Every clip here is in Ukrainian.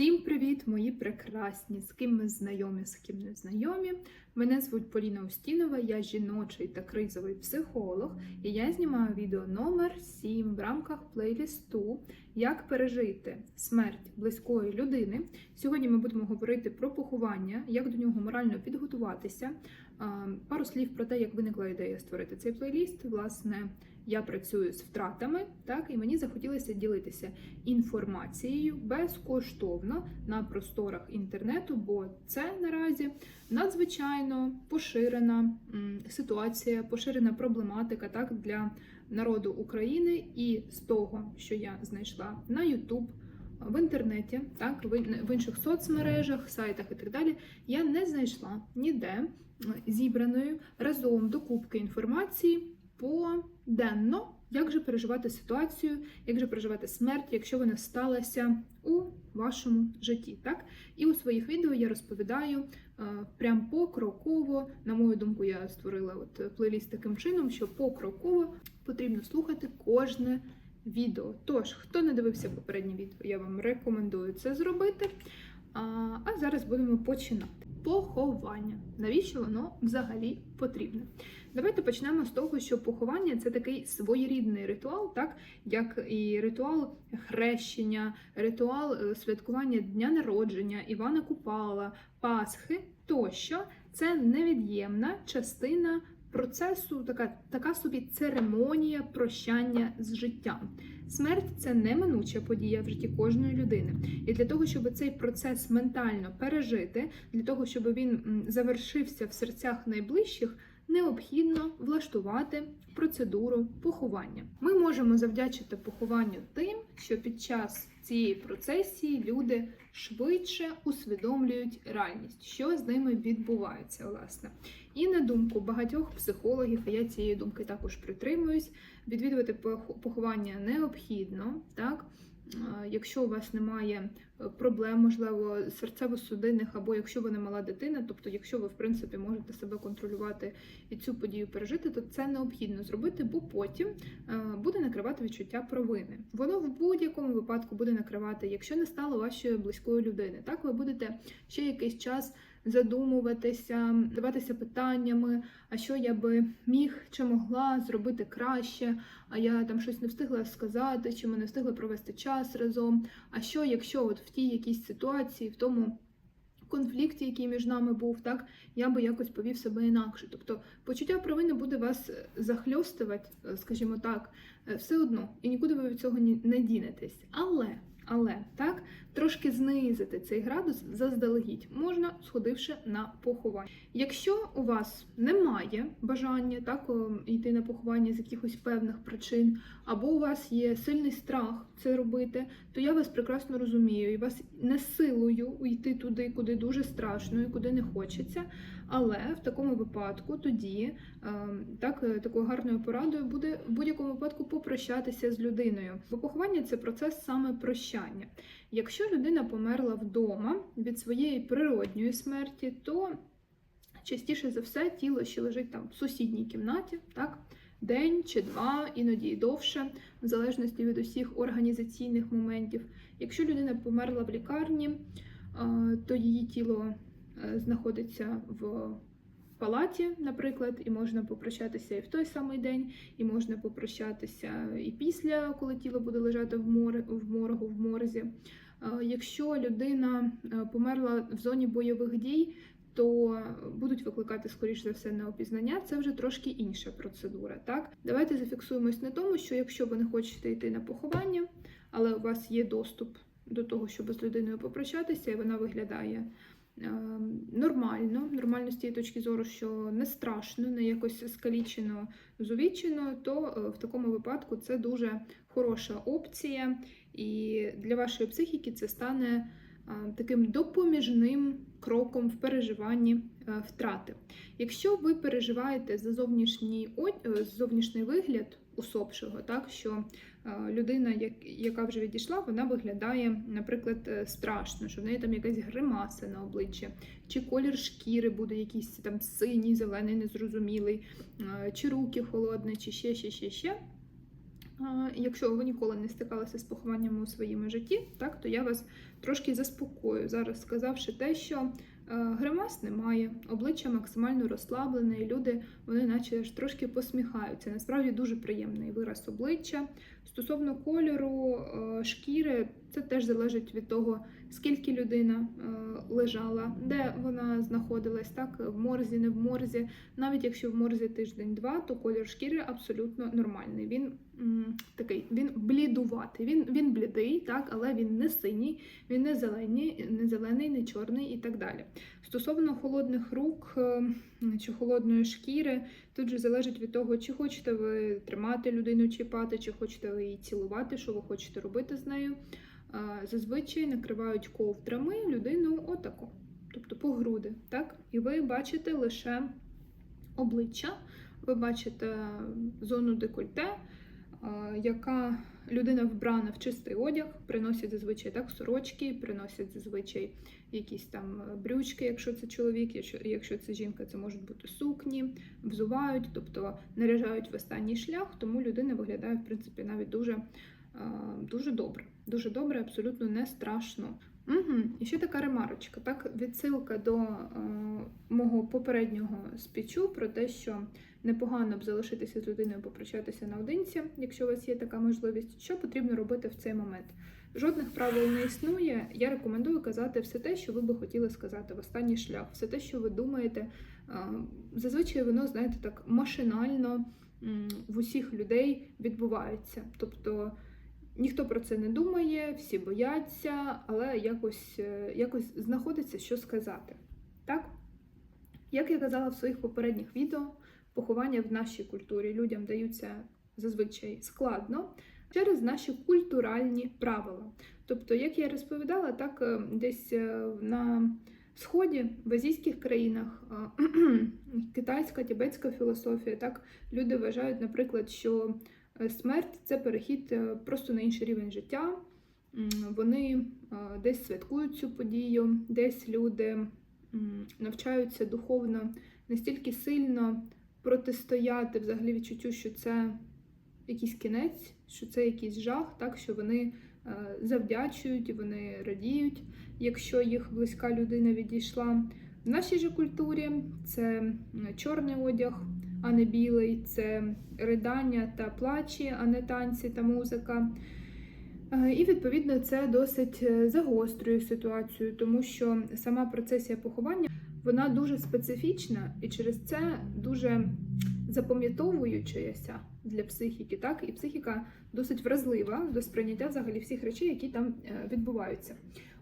Всім привіт, мої прекрасні! З ким ми знайомі, з ким не знайомі. Мене звуть Поліна Устінова, я жіночий та кризовий психолог, і я знімаю відео номер 7 в рамках плейлісту Як пережити смерть близької людини. Сьогодні ми будемо говорити про поховання, як до нього морально підготуватися. Пару слів про те, як виникла ідея створити цей плейліст. Власне, я працюю з втратами, так і мені захотілося ділитися інформацією безкоштовно на просторах інтернету, бо це наразі надзвичайно поширена ситуація, поширена проблематика так для народу України, і з того, що я знайшла на YouTube, в інтернеті, так в інших соцмережах, сайтах і так далі, я не знайшла ніде зібраної разом докупки інформації поденно, як же переживати ситуацію, як же переживати смерть, якщо вона сталася у вашому житті. Так? І у своїх відео я розповідаю е, прям покроково. На мою думку, я створила от плейліст таким чином, що покроково потрібно слухати кожне відео. Тож, хто не дивився попереднє відео, я вам рекомендую це зробити. А, а зараз будемо починати. Поховання. Навіщо воно взагалі потрібне? Давайте почнемо з того, що поховання це такий своєрідний ритуал, так як і ритуал хрещення, ритуал е, святкування дня народження, Івана Купала, Пасхи тощо. Це невід'ємна частина процесу, така, така собі церемонія прощання з життям. Смерть це неминуча подія в житті кожної людини. І для того, щоб цей процес ментально пережити, для того, щоб він завершився в серцях найближчих, необхідно влаштувати процедуру поховання. Ми можемо завдячити похованню тим, що під час цієї процесії люди швидше усвідомлюють реальність, що з ними відбувається, власне. І на думку багатьох психологів, а я цієї думки також притримуюсь, відвідувати поховання необхідно, так? Якщо у вас немає е, проблем, можливо, серцево-судинних, або якщо ви не мала дитина, тобто, якщо ви в принципі можете себе контролювати і цю подію пережити, то це необхідно зробити, бо потім е, буде накривати відчуття провини. Воно в будь-якому випадку буде накривати, якщо не стало вашої близької людини. Так ви будете ще якийсь час задумуватися, задаватися питаннями, а що я би міг чи могла зробити краще, а я там щось не встигла сказати, чи ми не встигли провести час разом. А що, якщо от в тій якійсь ситуації, в тому конфлікті, який між нами був, так я би якось повів себе інакше. Тобто почуття провини буде вас е, захльостувати, е, скажімо так, е, все одно, і нікуди ви від цього не дінетесь. Але. Але так трошки знизити цей градус заздалегідь можна, сходивши на поховання. Якщо у вас немає бажання так йти на поховання з якихось певних причин, або у вас є сильний страх це робити, то я вас прекрасно розумію і вас не силою уйти туди, куди дуже страшно і куди не хочеться. Але в такому випадку тоді ем, так, е, такою гарною порадою буде в будь-якому випадку попрощатися з людиною. Бо поховання це процес саме прощання. Якщо людина померла вдома від своєї природньої смерті, то частіше за все тіло ще лежить там в сусідній кімнаті, так? День чи два, іноді й довше, в залежності від усіх організаційних моментів. Якщо людина померла в лікарні, е, то її тіло знаходиться в палаті, наприклад, і можна попрощатися і в той самий день, і можна попрощатися і після, коли тіло буде лежати в мор- в моргу, в морзі. Е, Якщо людина е, померла в зоні бойових дій, то будуть викликати, скоріш за все, неопізнання. Це вже трошки інша процедура. Так, давайте зафіксуємось на тому, що якщо ви не хочете йти на поховання, але у вас є доступ до того, щоб з людиною попрощатися, і вона виглядає е, нормально, нормально з тієї точки зору, що не страшно, не якось скалічено, зувічено, то е, в такому випадку це дуже хороша опція, і для вашої психіки це стане е, таким допоміжним кроком в переживанні е, втрати. Якщо ви переживаєте за зовнішній е, зовнішній вигляд усопшого, так що е, людина, яка вже відійшла, вона виглядає, наприклад, е, страшно, що в неї там якась гримаса на обличчі, чи колір шкіри буде якийсь там синій, зелений, незрозумілий, е, чи руки холодні, чи ще, ще, ще, ще. Якщо ви ніколи не стикалися з похованнями у своєму житті, так то я вас трошки заспокою зараз, сказавши те, що е, гримас немає, обличчя максимально розслаблене, і люди вони наче ж трошки посміхаються. Насправді дуже приємний вираз обличчя. Стосовно кольору е, шкіри, це теж залежить від того, скільки людина е, лежала, де вона знаходилась, так в морзі, не в морзі. Навіть якщо в морзі тиждень-два, то колір шкіри абсолютно нормальний. Він м, такий, він блідуватий. Він він блідий, так, але він не синій, він не зелений, не зелений, не чорний і так далі. Стосовно холодних рук е, чи холодної шкіри, тут же залежить від того, чи хочете ви тримати людину, чіпати, чи хочете ви її цілувати, що ви хочете робити з нею. Зазвичай накривають ковдрами людину отако, тобто по груди. Так? І ви бачите лише обличчя, ви бачите зону декольте, яка людина вбрана в чистий одяг, приносять зазвичай так сорочки, приносять зазвичай якісь там брючки, якщо це чоловік, якщо, це жінка, це можуть бути сукні, взувають, тобто наряжають в останній шлях, тому людина виглядає, в принципі, навіть дуже, дуже добре. Дуже добре, абсолютно не страшно. Угу. І ще така ремарочка, так, відсилка до е, мого попереднього спічу про те, що непогано б залишитися з людиною, попрощатися наодинці, якщо у вас є така можливість. Що потрібно робити в цей момент? Жодних правил не існує. Я рекомендую казати все те, що ви би хотіли сказати в останній шлях, все те, що ви думаєте. Е, Зазвичай воно, знаєте, так машинально в усіх людей відбувається. Тобто ніхто про це не думає, всі бояться, але якось, е, якось знаходиться, що сказати. Так? Як я казала в своїх попередніх відео, поховання в нашій культурі людям даються зазвичай складно через наші культуральні правила. Тобто, як я розповідала, так е, десь е, на сході, в азійських країнах, китайська, тібетська філософія, так люди вважають, наприклад, що смерть це перехід е, просто на інший рівень життя. Вони е, десь святкують цю подію, десь люди навчаються духовно настільки сильно протистояти взагалі відчуттю, що це якийсь кінець, що це якийсь жах, так що вони е, завдячують, вони радіють, якщо їх близька людина відійшла. В нашій же культурі це чорний одяг, а не білий, це ридання та плачі, а не танці та музика. Е, І відповідно це досить е, загострює ситуацію, тому що сама процесія поховання вона дуже специфічна і через це дуже запам'ятовуючася для психіки, так і психіка досить вразлива до сприйняття взагалі всіх речей, які там е, відбуваються.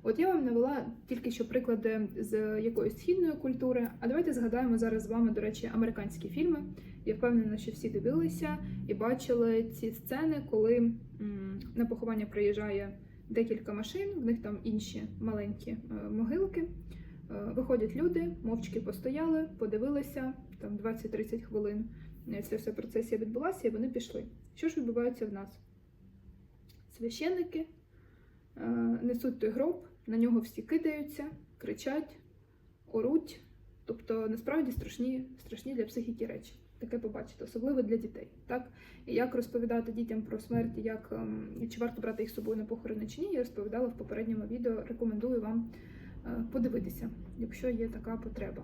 От я вам навела тільки що приклади з якоїсь східної культури. А давайте згадаємо зараз з вами, до речі, американські фільми. Я впевнена, що всі дивилися і бачили ці сцени, коли на поховання приїжджає декілька машин, в них там інші маленькі е, могилки. Е, Виходять люди, мовчки постояли, подивилися там 20-30 хвилин. е, Ця вся процесія відбулася, і вони пішли. Що ж відбувається в нас? Священники несуть той гроб, на нього всі кидаються, кричать, оруть. Тобто, насправді страшні, страшні для психіки речі. Таке побачити, особливо для дітей. Так? І як розповідати дітям про смерть, як, ем, чи варто брати їх з собою на похорони чи ні, я розповідала в попередньому відео. Рекомендую вам е, подивитися, якщо є така потреба.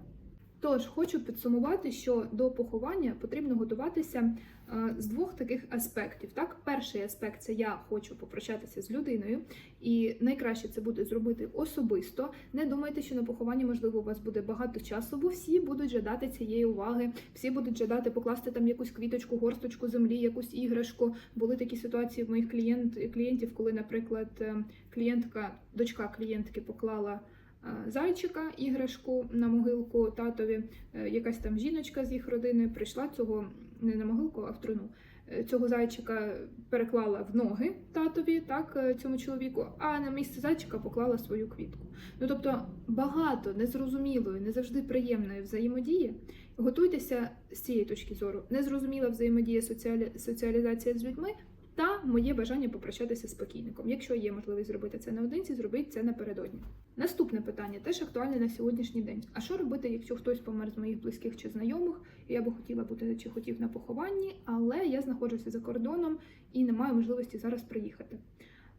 Тож хочу підсумувати, що до поховання потрібно готуватися е, з двох таких аспектів. Так, перший аспект це я хочу попрощатися з людиною, і найкраще це буде зробити особисто. Не думайте, що на похованні можливо у вас буде багато часу, бо всі будуть жадати цієї уваги, всі будуть жадати покласти там якусь квіточку, горсточку землі, якусь іграшку. Були такі ситуації в моїх клієнт, клієнтів, коли, наприклад, е, клієнтка, дочка клієнтки поклала. Е, Зайчика, іграшку на могилку татові, Е, якась там жіночка з їх родини прийшла цього не на могилку, а в труну. Е, Цього зайчика переклала в ноги татові, так цьому чоловіку, а на місце зайчика поклала свою квітку. Ну тобто багато незрозумілої, не завжди приємної взаємодії. Готуйтеся з цієї точки зору. Незрозуміла взаємодія соціалі... соціалізація з людьми та моє бажання попрощатися з покійником. Якщо є можливість зробити це наодинці, зробіть це напередодні. Наступне питання теж актуальне на сьогоднішній день. А що робити, якщо хтось помер з моїх близьких чи знайомих? Я би хотіла бути чи хотів на похованні, але я знаходжуся за кордоном і не маю можливості зараз приїхати.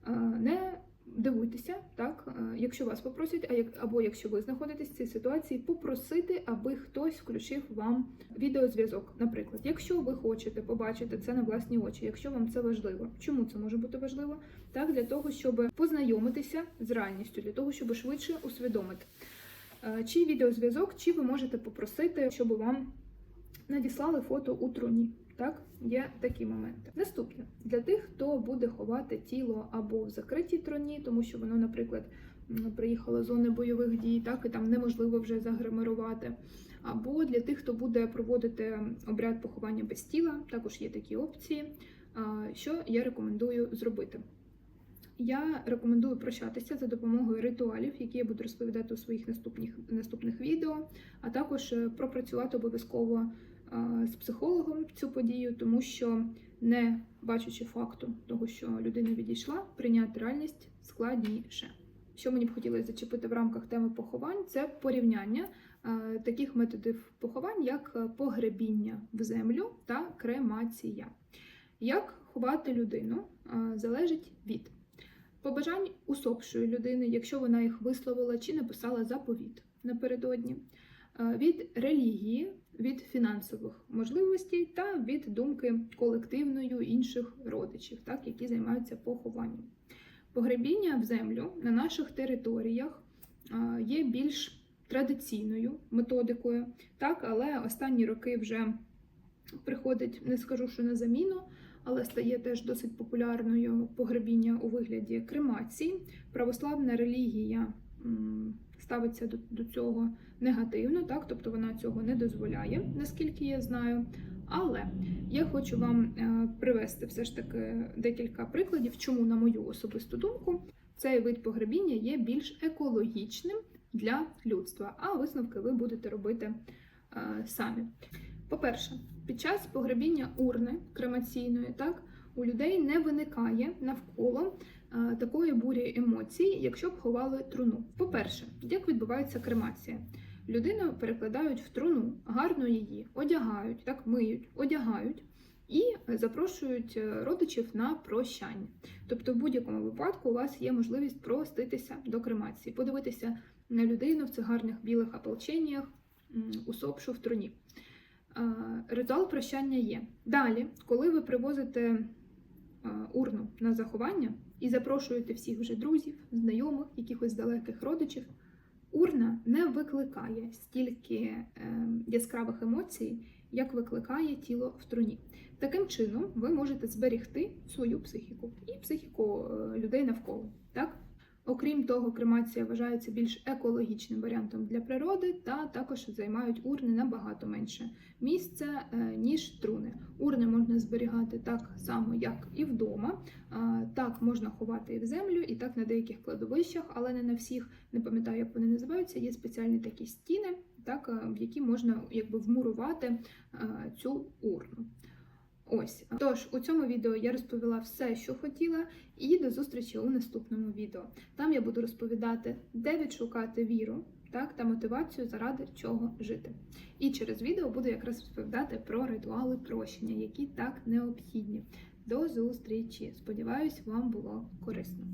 Е, Не дивуйтеся, так, е, якщо вас попросять, а як або якщо ви знаходитесь в цій ситуації, попросити, аби хтось включив вам відеозв'язок. Наприклад, якщо ви хочете побачити це на власні очі, якщо вам це важливо. Чому це може бути важливо? Так, для того, щоб познайомитися з реальністю, для того, щоб швидше усвідомити. Е, Чи відеозв'язок, чи ви можете попросити, щоб вам надіслали фото у труні. Так, є такі моменти. Наступне для тих, хто буде ховати тіло або в закритій троні, тому що воно, наприклад, приїхало з зони бойових дій, так і там неможливо вже загримирувати. Або для тих, хто буде проводити обряд поховання без тіла, також є такі опції. Що я рекомендую зробити? Я рекомендую прощатися за допомогою ритуалів, які я буду розповідати у своїх наступних наступних відео, а також е, пропрацювати обов'язково з психологом цю подію, тому що не бачачи факту того, що людина відійшла, прийняти реальність складніше. Що мені б хотілося зачепити в рамках теми поховань, це порівняння е, таких методів поховань, як е, погребіння в землю та кремація. Як ховати людину е, залежить від побажань усопшої людини, якщо вона їх висловила чи написала заповіт напередодні, е, від релігії, від фінансових можливостей та від думки колективної інших родичів, так, які займаються похованням. Погребіння в землю на наших територіях є більш традиційною методикою, так, але останні роки вже приходить, не скажу, що на заміну, але стає теж досить популярною погребіння у вигляді кремації. Православна релігія ставиться до, до цього негативно, так, тобто вона цього не дозволяє, наскільки я знаю. Але я хочу вам е, привести все ж таки декілька прикладів, чому, на мою особисту думку, цей вид погребіння є більш екологічним для людства, а висновки ви будете робити е, самі. По-перше, під час погребіння урни кремаційної, так, у людей не виникає навколо такої бурі емоцій, якщо б ховали труну. По-перше, як відбувається кремація? Людину перекладають в труну, гарно її одягають, так миють, одягають і запрошують е, родичів на прощання. Тобто, в будь-якому випадку у вас є можливість проститися до кремації, подивитися на людину в цих гарних білих ополченнях, усопшу в труні. Е, Ритуал прощання є. Далі, коли ви привозите е, урну на заховання і запрошуєте всіх вже друзів, знайомих, якихось далеких родичів, урна не викликає стільки е, яскравих емоцій, як викликає тіло в труні. Таким чином, ви можете зберегти свою психіку і психіку е, людей навколо. Так? Окрім того, кремація вважається більш екологічним варіантом для природи, та також займають урни набагато менше місця, е, ніж труни. Урни можна зберігати так само, як і вдома. Так можна ховати і в землю, і так на деяких кладовищах, але не на всіх. Не пам'ятаю, як вони називаються. Є спеціальні такі стіни, так, е, в які можна якби вмурувати е, цю урну. Ось, тож у цьому відео я розповіла все, що хотіла, і до зустрічі у наступному відео. Там я буду розповідати, де відшукати віру, так, та мотивацію, заради чого жити. І через відео буду якраз розповідати про ритуали прощення, які так необхідні. До зустрічі! Сподіваюсь, вам було корисно.